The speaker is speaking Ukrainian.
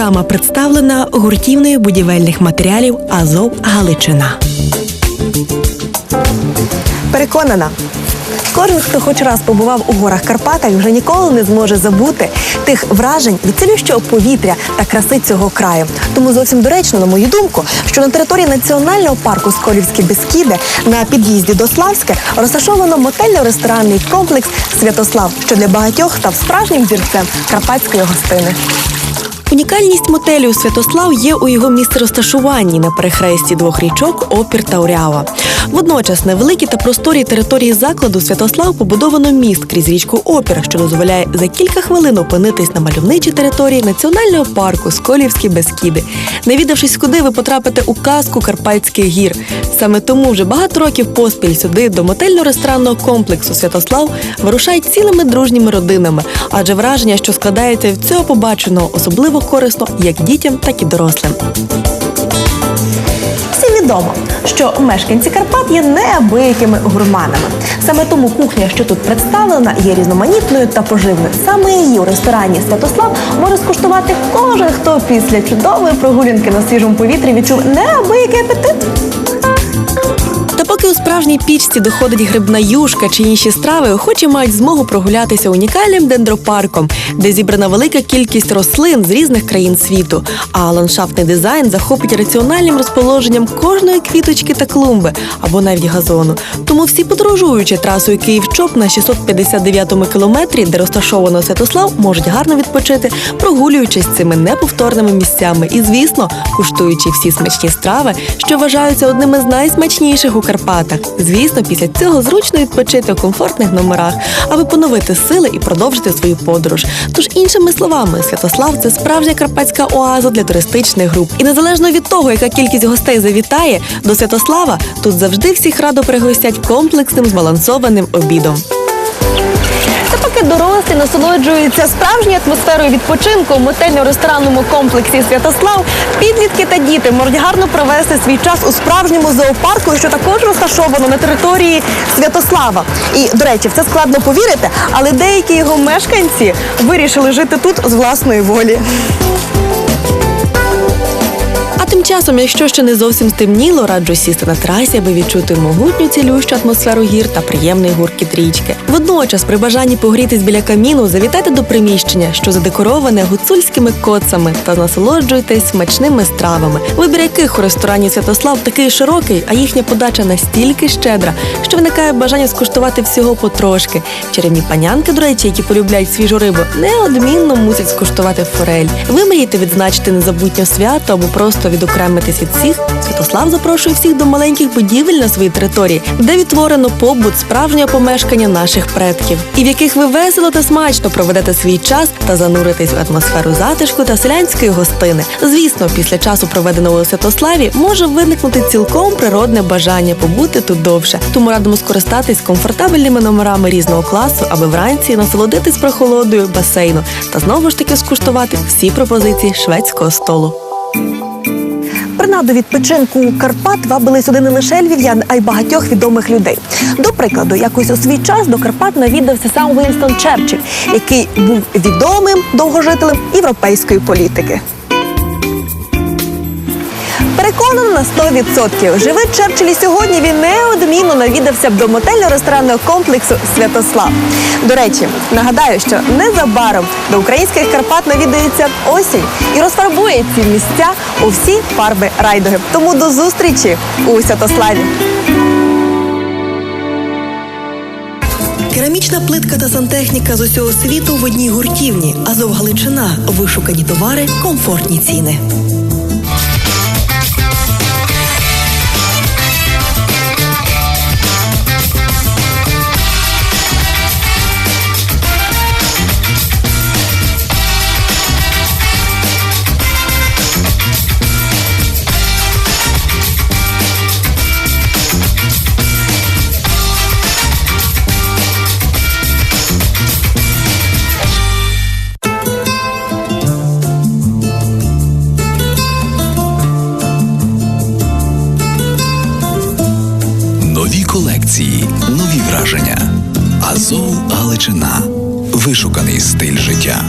програма представлена гуртівною будівельних матеріалів Азов Галичина. Переконана. Кожен, хто хоч раз побував у горах Карпатах, вже ніколи не зможе забути тих вражень від цілющого повітря та краси цього краю. Тому зовсім доречно, на мою думку, що на території національного парку Сколівські Бескіди на під'їзді до Славське розташовано мотельно-ресторанний комплекс Святослав, що для багатьох став справжнім зірцем карпатської гостини. Унікальність мотелю Святослав є у його місцерозташуванні на перехресті двох річок Опір та Урява. Водночас на великій та просторій території закладу Святослав побудовано міст крізь річку Опір, що дозволяє за кілька хвилин опинитись на мальовничій території національного парку Сколівські Бескіди. Навідавшись куди, ви потрапите у казку Карпатських гір. Саме тому вже багато років поспіль сюди до мотельно-ресторанного комплексу Святослав вирушають цілими дружніми родинами, адже враження, що складається від цього побаченого, особливо корисно як дітям, так і дорослим. Всім відомо, що мешканці Карпат є неабиякими гурманами. Саме тому кухня, що тут представлена, є різноманітною та поживною. Саме її у ресторані Святослав може скуштувати кожен, хто після чудової прогулянки на свіжому повітрі відчув неабиякий апетит. Справжній пічці доходить грибна юшка чи інші страви, охочі мають змогу прогулятися унікальним дендропарком, де зібрана велика кількість рослин з різних країн світу. А ландшафтний дизайн захопить раціональним розположенням кожної квіточки та клумби або навіть газону. Тому всі подорожуючи трасою Київ-Чоп на 659-му кілометрі, де розташовано Святослав, можуть гарно відпочити, прогулюючись цими неповторними місцями і, звісно, куштуючи всі смачні страви, що вважаються одними з найсмачніших у Карпатах. Звісно, після цього зручно відпочити у комфортних номерах, аби поновити сили і продовжити свою подорож. Тож, іншими словами, Святослав це справжня карпатська оаза для туристичних груп. І незалежно від того, яка кількість гостей завітає до Святослава, тут завжди всіх радо пригостять комплексним збалансованим обідом. Поки дорослі насолоджуються справжньою атмосферою відпочинку у мотельно-ресторанному комплексі Святослав, підлітки та діти можуть гарно провести свій час у справжньому зоопарку, що також розташовано на території Святослава. І, до речі, в це складно повірити, але деякі його мешканці вирішили жити тут з власної волі. Тим часом, якщо ще не зовсім стемніло, раджу сісти на трасі, аби відчути могутню цілющу атмосферу гір та приємний гуркіт річки. Водночас, при бажанні погрітись біля каміну, завітайте до приміщення, що задекороване гуцульськими коцами, та насолоджуйтесь смачними стравами, вибір яких у ресторані Святослав такий широкий, а їхня подача настільки щедра, що виникає бажання скуштувати всього потрошки. Черемні панянки, до речі, які полюбляють свіжу рибу, неодмінно мусять скуштувати форель. Ви мрієте відзначити незабутнє свято або просто відокремитись від всіх. Святослав запрошує всіх до маленьких будівель на своїй території, де відтворено побут справжнього помешкання наших предків, і в яких ви весело та смачно проведете свій час та зануритесь в атмосферу затишку та селянської гостини. Звісно, після часу, проведеного у Святославі, може виникнути цілком природне бажання побути тут довше. Тому радимо скористатись комфортабельними номерами різного класу, аби вранці насолодитись прохолодою басейну та знову ж таки скуштувати всі пропозиції шведського столу. Принаду відпочинку Карпат вабили сюди не лише львів'ян, а й багатьох відомих людей. До прикладу, якось у свій час до Карпат навідався сам Вінстон Черчилль, який був відомим довгожителем європейської політики. Переконана на 100%. Живе Черчилль і сьогодні він неодмінно навідався б до мотельно-ресторанного комплексу Святослав. До речі, нагадаю, що незабаром до українських Карпат навідається осінь і розфарбує ці місця у всі фарби райдуги. Тому до зустрічі у Святославі. Керамічна плитка та сантехніка з усього світу в одній гуртівні. Азов Галичина. Вишукані товари, комфортні ціни. Нові нові враження. Азов Галичина. Вишуканий стиль життя.